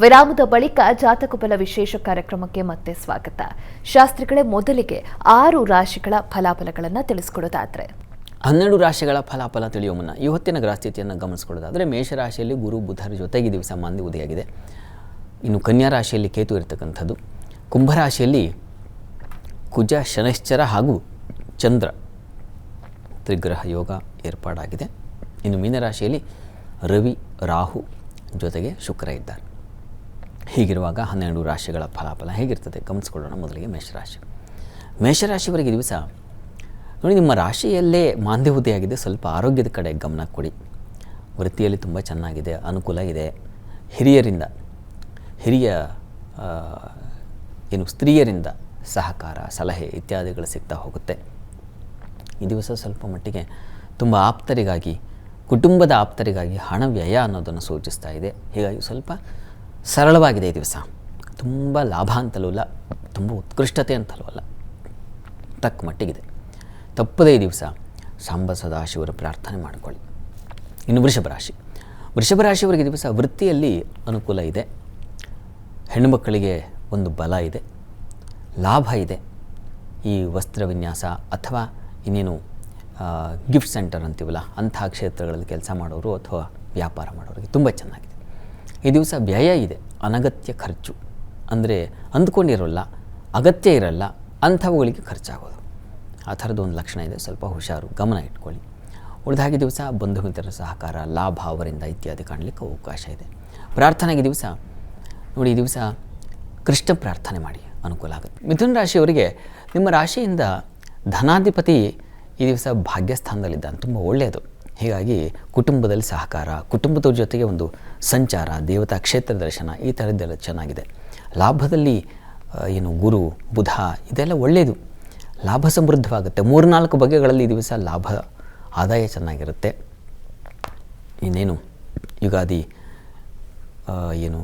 ವಿರಾಮದ ಬಳಿಕ ಜಾತಕ ಬಲ ವಿಶೇಷ ಕಾರ್ಯಕ್ರಮಕ್ಕೆ ಮತ್ತೆ ಸ್ವಾಗತ. ಶಾಸ್ತ್ರಿಗಳೇ, ಮೊದಲಿಗೆ ಆರು ರಾಶಿಗಳ ಫಲಾಫಲಗಳನ್ನು ತಿಳಿಸ್ಕೊಡೋದಾದ್ರೆ. ಹನ್ನೆರಡು ರಾಶಿಗಳ ಫಲಾಫಲ ತಿಳಿಯುವ ಮುನ್ನ ಇವತ್ತಿನ ಗ್ರಹಸ್ಥಿತಿಯನ್ನು ಗಮನಿಸ್ಕೊಳ್ಳೋದಾದರೆ ಮೇಷರಾಶಿಯಲ್ಲಿ ಗುರು ಬುಧರ ಜೊತೆಗೆ ದಿವಸ ಮಾಂದಿ ಉದಯಾಗಿದೆ. ಇನ್ನು ಕನ್ಯಾ ರಾಶಿಯಲ್ಲಿ ಕೇತು ಇರತಕ್ಕಂಥದ್ದು. ಕುಂಭರಾಶಿಯಲ್ಲಿ ಕುಜ, ಶನೈಶ್ಚರ ಹಾಗೂ ಚಂದ್ರ ತ್ರಿಗ್ರಹ ಯೋಗ ಏರ್ಪಾಡಾಗಿದೆ. ಇನ್ನು ಮೀನರಾಶಿಯಲ್ಲಿ ರವಿ, ರಾಹು ಜೊತೆಗೆ ಶುಕ್ರ ಇದ್ದಾರೆ. ಹೀಗಿರುವಾಗ ಹನ್ನೆರಡು ರಾಶಿಗಳ ಫಲಾಫಲ ಹೇಗಿರ್ತದೆ? ಗಮನಿಸ್ಕೊಳ್ಳೋಣ ಮೊದಲಿಗೆ ಮೇಷರಾಶಿ. ಮೇಷರಾಶಿವರೆಗೆ ದಿವಸ ನೋಡಿ, ನಿಮ್ಮ ರಾಶಿಯಲ್ಲೇ ಮಾಂದ್ಯ ಹುದ್ದೆಯಾಗಿದೆ ಸ್ವಲ್ಪ ಆರೋಗ್ಯದ ಕಡೆ ಗಮನ ಕೊಡಿ. ವೃತ್ತಿಯಲ್ಲಿ ತುಂಬ ಚೆನ್ನಾಗಿದೆ, ಅನುಕೂಲ ಇದೆ. ಹಿರಿಯರಿಂದ, ಹಿರಿಯ ಏನು ಸ್ತ್ರೀಯರಿಂದ ಸಹಕಾರ, ಸಲಹೆ ಇತ್ಯಾದಿಗಳು ಸಿಗ್ತಾ ಹೋಗುತ್ತೆ. ಈ ದಿವಸ ಸ್ವಲ್ಪ ಮಟ್ಟಿಗೆ ತುಂಬ ಆಪ್ತರಿಗಾಗಿ, ಕುಟುಂಬದ ಆಪ್ತರಿಗಾಗಿ ಹಣ ವ್ಯಯ ಅನ್ನೋದನ್ನು ಸೂಚಿಸ್ತಾ ಇದೆ. ಹೀಗಾಗಿ ಸ್ವಲ್ಪ ಸರಳವಾಗಿದೆ ಈ ದಿವಸ. ತುಂಬ ಲಾಭ ಅಂತಲೂ ಅಲ್ಲ ತುಂಬ ಉತ್ಕೃಷ್ಟತೆ ಅಂತಲೂ ಅಲ್ಲ. ತಕ್ಕ ಮಟ್ಟಿಗಿದೆ. ತಪ್ಪದೇ ಈ ದಿವಸ ಸಾಂಬ ಸದಾಶಿವರ ಪ್ರಾರ್ಥನೆ ಮಾಡಿಕೊಳ್ಳಿ. ಇನ್ನು ವೃಷಭ ರಾಶಿ. ವೃಷಭ ರಾಶಿಯವರಿಗೆ ದಿವಸ ವೃತ್ತಿಯಲ್ಲಿ ಅನುಕೂಲ ಇದೆ. ಹೆಣ್ಣುಮಕ್ಕಳಿಗೆ ಒಂದು ಬಲ ಇದೆ. ಲಾಭ ಇದೆ. ಈ ವಸ್ತ್ರ ವಿನ್ಯಾಸ ಅಥವಾ ಇನ್ನೇನು ಗಿಫ್ಟ್ ಸೆಂಟರ್ ಅಂತೀವಲ್ಲ ಅಂಥ ಕ್ಷೇತ್ರಗಳಲ್ಲಿ ಕೆಲಸ ಮಾಡೋರು ಅಥವಾ ವ್ಯಾಪಾರ ಮಾಡೋರಿಗೆ ತುಂಬ ಚೆನ್ನಾಗಿದೆ. ಈ ದಿವಸ ವ್ಯಯ ಇದೆ. ಅನಗತ್ಯ ಖರ್ಚು. ಅಂದರೆ ಅಂದ್ಕೊಂಡಿರೋಲ್ಲ, ಅಗತ್ಯ ಇರಲ್ಲ, ಅಂಥವುಗಳಿಗೆ ಖರ್ಚಾಗೋದು. ಆ ಥರದ್ದು ಒಂದು ಲಕ್ಷಣ ಇದೆ. ಸ್ವಲ್ಪ ಹುಷಾರು, ಗಮನ ಇಟ್ಕೊಳ್ಳಿ. ಉಳಿದ ಹಾಗೆ ದಿವಸ ಬಂಧು ಮಿತ್ರರ ಸಹಕಾರ, ಲಾಭ ಅವರಿಂದ ಇತ್ಯಾದಿ ಕಾಣಲಿಕ್ಕೆ ಅವಕಾಶ ಇದೆ. ಪ್ರಾರ್ಥನೆಗೆ ದಿವಸ, ನೋಡಿ ಈ ದಿವಸ ಕೃಷ್ಣ ಪ್ರಾರ್ಥನೆ ಮಾಡಿ ಅನುಕೂಲ ಆಗುತ್ತೆ. ಮಿಥುನ ರಾಶಿಯವರಿಗೆ ನಿಮ್ಮ ರಾಶಿಯಿಂದ ಧನಾಧಿಪತಿ ಈ ದಿವಸ ಭಾಗ್ಯಸ್ಥಾನದಲ್ಲಿದ್ದಾನೆ. ತುಂಬ ಒಳ್ಳೆಯದು. ಹೀಗಾಗಿ ಕುಟುಂಬದಲ್ಲಿ ಸಹಕಾರ, ಕುಟುಂಬದವ್ರ ಜೊತೆಗೆ ಒಂದು ಸಂಚಾರ, ದೇವತಾ ಕ್ಷೇತ್ರ ದರ್ಶನ ಈ ಥರದ್ದೆಲ್ಲ ಚೆನ್ನಾಗಿದೆ. ಲಾಭದಲ್ಲಿ ಏನು ಗುರು, ಬುಧ, ಇದೆಲ್ಲ ಒಳ್ಳೆಯದು ಲಾಭ ಸಮೃದ್ಧವಾಗುತ್ತೆ. ಮೂರ್ನಾಲ್ಕು ಬಗೆಗಳಲ್ಲಿ ಈ ದಿವಸ ಲಾಭ, ಆದಾಯ ಚೆನ್ನಾಗಿರುತ್ತೆ. ಇನ್ನೇನು? ಯುಗಾದಿ ಏನು?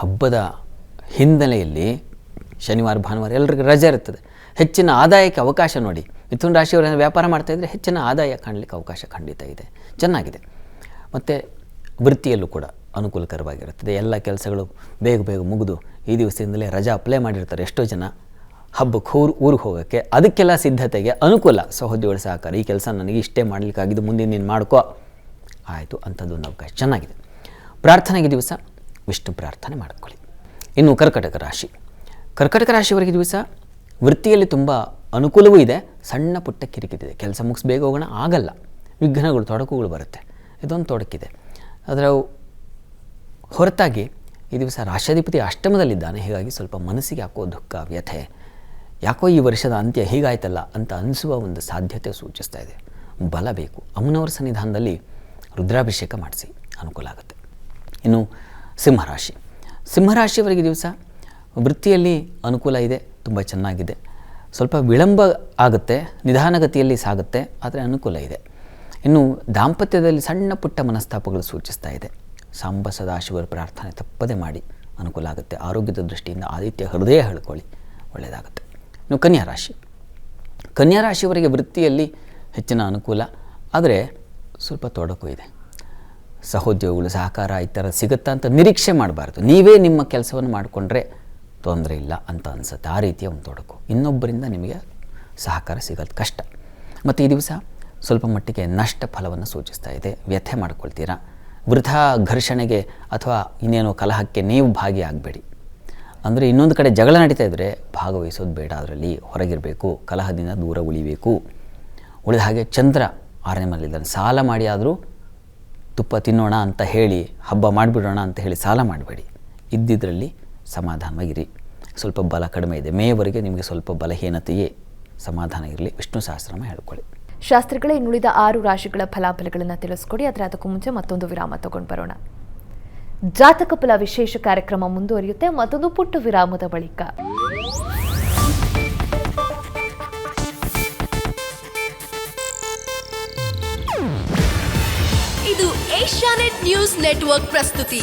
ಹಬ್ಬದ ಹಿನ್ನೆಲೆಯಲ್ಲಿ ಶನಿವಾರ, ಭಾನುವಾರ ಎಲ್ಲರಿಗೂ ರಜೆ ಇರ್ತದೆ. ಹೆಚ್ಚಿನ ಆದಾಯಕ್ಕೆ ಅವಕಾಶ ನೋಡಿ. ಮಿಥುನ ರಾಶಿಯವರ ವ್ಯಾಪಾರ ಮಾಡ್ತಾಯಿದ್ರೆ ಹೆಚ್ಚಿನ ಆದಾಯ ಕಾಣಲಿಕ್ಕೆ ಅವಕಾಶ ಖಂಡಿತ ಇದೆ. ಚೆನ್ನಾಗಿದೆ. ಮತ್ತು ವೃತ್ತಿಯಲ್ಲೂ ಕೂಡ ಅನುಕೂಲಕರವಾಗಿರುತ್ತದೆ. ಎಲ್ಲ ಕೆಲಸಗಳು ಬೇಗ ಬೇಗ ಮುಗಿದು ಈ ದಿವಸದಿಂದಲೇ ರಜಾ ಅಪ್ಲೈ ಮಾಡಿರ್ತಾರೆ ಎಷ್ಟೋ ಜನ. ಹಬ್ಬಕ್ಕೆ ಊರು, ಊರಿಗೆ ಹೋಗೋಕ್ಕೆ ಅದಕ್ಕೆಲ್ಲ ಸಿದ್ಧತೆಗೆ ಅನುಕೂಲ ಸಹೋದ್ಯೋಗಿಗಳ ಸಹಕಾರ. ಈ ಕೆಲಸ ನನಗೆ ಇಷ್ಟೇ ಮಾಡಲಿಕ್ಕಾಗಿದ್ದು ಮುಂದೆ ನೀನು ಮಾಡ್ಕೋ. ಆಯಿತು, ಅಂಥದ್ದೊಂದು ಅವಕಾಶ. ಚೆನ್ನಾಗಿದೆ. ಪ್ರಾರ್ಥನೆಗೆ ದಿವಸ ವಿಷ್ಣು ಪ್ರಾರ್ಥನೆ ಮಾಡ್ಕೊಳ್ಳಿ. ಇನ್ನು ಕರ್ಕಟಕ ರಾಶಿ. ಕರ್ಕಟಕ ರಾಶಿಯವರಿಗೆ ದಿವಸ ವೃತ್ತಿಯಲ್ಲಿ ತುಂಬ ಅನುಕೂಲವೂ ಇದೆ. ಸಣ್ಣ ಪುಟ್ಟ ಕಿರಿಕಿರಿದೆ. ಕೆಲಸ ಮುಗಿಸ್ ಬೇಗ ಹೋಗೋಣ, ಆಗಲ್ಲ. ವಿಘ್ನಗಳು, ತೊಡಕುಗಳು ಬರುತ್ತೆ. ಇದೊಂದು ತೊಡಕಿದೆ. ಅದರ ಹೊರತಾಗಿ ಈ ದಿವಸ ರಾಷ್ಟ್ರಾಧಿಪತಿ ಅಷ್ಟಮದಲ್ಲಿದ್ದಾನೆ. ಹೀಗಾಗಿ ಸ್ವಲ್ಪ ಮನಸ್ಸಿಗೆ ಯಾಕೋ ದುಃಖ, ವ್ಯಥೆ, ಯಾಕೋ ಈ ವರ್ಷದ ಅಂತ್ಯ ಹೀಗಾಯ್ತಲ್ಲ ಅಂತ ಅನಿಸುವ ಒಂದು ಸಾಧ್ಯತೆ ಸೂಚಿಸ್ತಾ ಇದೆ. ಬಲ ಬೇಕು. ಅಮ್ಮನವರ ಸನ್ನಿಧಾನದಲ್ಲಿ ರುದ್ರಾಭಿಷೇಕ ಮಾಡಿಸಿ. ಅನುಕೂಲ ಆಗುತ್ತೆ. ಇನ್ನು ಸಿಂಹರಾಶಿ. ಸಿಂಹರಾಶಿಯವರಿಗೆ ದಿವಸ ವೃತ್ತಿಯಲ್ಲಿ ಅನುಕೂಲ ಇದೆ. ತುಂಬ ಚೆನ್ನಾಗಿದೆ. ಸ್ವಲ್ಪ ವಿಳಂಬ ಆಗುತ್ತೆ, ನಿಧಾನಗತಿಯಲ್ಲಿ ಸಾಗುತ್ತೆ, ಆದರೆ ಅನುಕೂಲ ಇದೆ. ಇನ್ನು ದಾಂಪತ್ಯದಲ್ಲಿ ಸಣ್ಣ ಪುಟ್ಟ ಮನಸ್ತಾಪಗಳು ಸೂಚಿಸ್ತಾ ಇದೆ. ಸಾಂಬ ಸದಾಶಿವರ ಪ್ರಾರ್ಥನೆ ತಪ್ಪದೆ ಮಾಡಿ, ಅನುಕೂಲ ಆಗುತ್ತೆ. ಆರೋಗ್ಯದ ದೃಷ್ಟಿಯಿಂದ ಆದಿತ್ಯ ಹೃದಯ ಹೇಳ್ಕೊಳ್ಳಿ ಒಳ್ಳೆಯದಾಗುತ್ತೆ. ಇನ್ನು ಕನ್ಯಾ ರಾಶಿ. ಕನ್ಯಾ ರಾಶಿಯವರಿಗೆ ವೃತ್ತಿಯಲ್ಲಿ ಹೆಚ್ಚಿನ ಅನುಕೂಲ, ಆದರೆ ಸ್ವಲ್ಪ ತೊಡಕು ಇದೆ. ಸಹೋದ್ಯೋಗಗಳು ಸಹಕಾರ ಈ ಥರ ಸಿಗುತ್ತಾ ಅಂತ ನಿರೀಕ್ಷೆ ಮಾಡಬಾರ್ದು. ನೀವೇ ನಿಮ್ಮ ಕೆಲಸವನ್ನು ಮಾಡಿಕೊಂಡ್ರೆ ತೊಂದರೆ ಇಲ್ಲ ಅಂತ ಅನಿಸುತ್ತೆ. ಆ ರೀತಿಯ ಒಂದು ತೊಡಕು. ಇನ್ನೊಬ್ಬರಿಂದ ನಿಮಗೆ ಸಹಕಾರ ಸಿಗೋದು ಕಷ್ಟ. ಮತ್ತು ಈ ದಿವಸ ಸ್ವಲ್ಪ ಮಟ್ಟಿಗೆ ನಷ್ಟ ಫಲವನ್ನು ಸೂಚಿಸ್ತಾ ಇದೆ. ವ್ಯಥೆ ಮಾಡ್ಕೊಳ್ತೀರಾ? ವೃಥಾ ಘರ್ಷಣೆಗೆ ಅಥವಾ ಇನ್ನೇನೋ ಕಲಹಕ್ಕೆ ನೀವು ಭಾಗಿಯಾಗಬೇಡಿ ಅಂದರೆ ಇನ್ನೊಂದು ಕಡೆ ಜಗಳ ನಡೀತಾ ಇದ್ದರೆ ಭಾಗವಹಿಸೋದು ಬೇಡ ಅದರಲ್ಲಿ. ಹೊರಗಿರಬೇಕು, ಕಲಹದಿಂದ ದೂರ ಉಳಿಬೇಕು. ಉಳಿದ ಹಾಗೆ ಚಂದ್ರ ಆರನೇ ಮನೆಯಲ್ಲಿದ್ದಾನೆ. ಸಾಲ ಮಾಡಿ ಆದರೂ ತುಪ್ಪ ತಿನ್ನೋಣ ಅಂತ ಹೇಳಿ, ಹಬ್ಬ ಮಾಡಿಬಿಡೋಣ ಅಂತ ಹೇಳಿ ಸಾಲ ಮಾಡಬೇಡಿ. ಇದ್ದಿದ್ರಲ್ಲಿ ಸಮಾಧಾನವಾಗಿರಿ. ಸ್ವಲ್ಪ ಬಲ ಕಡಿಮೆ ಇದೆ. ಮೇವರೆಗೆ ನಿಮಗೆ ಸ್ವಲ್ಪ ಬಲಹೀನತೆಯೇ ಸಮಾಧಾನ ಇರಲಿ. ವಿಷ್ಣು ಸಹಸ್ರನಾಮ ಹೇಳ್ಕೊಳ್ಳಿ. ಶಾಸ್ತ್ರಿಗಳೇ ಇನ್ನುಳಿದ ಆರು ರಾಶಿಗಳ ಫಲಾಫಲಗಳನ್ನು ತಿಳಿಸ್ಕೊಡಿ. ಆದರೆ ಅದಕ್ಕೂ ಮುಂಚೆ ಮತ್ತೊಂದು ವಿರಾಮ ತಗೊಂಡು ಬರೋಣ ಜಾತಕ ಫಲ ವಿಶೇಷ ಕಾರ್ಯಕ್ರಮ ಮುಂದುವರಿಯುತ್ತೆ. ಮತ್ತೊಂದು ಪುಟ್ಟ ವಿರಾಮದ ಬಳಿಕ. ಇದು ಏಷ್ಯಾನೆಟ್ ನ್ಯೂಸ್ ನೆಟ್ವರ್ಕ್ ಪ್ರಸ್ತುತಿ.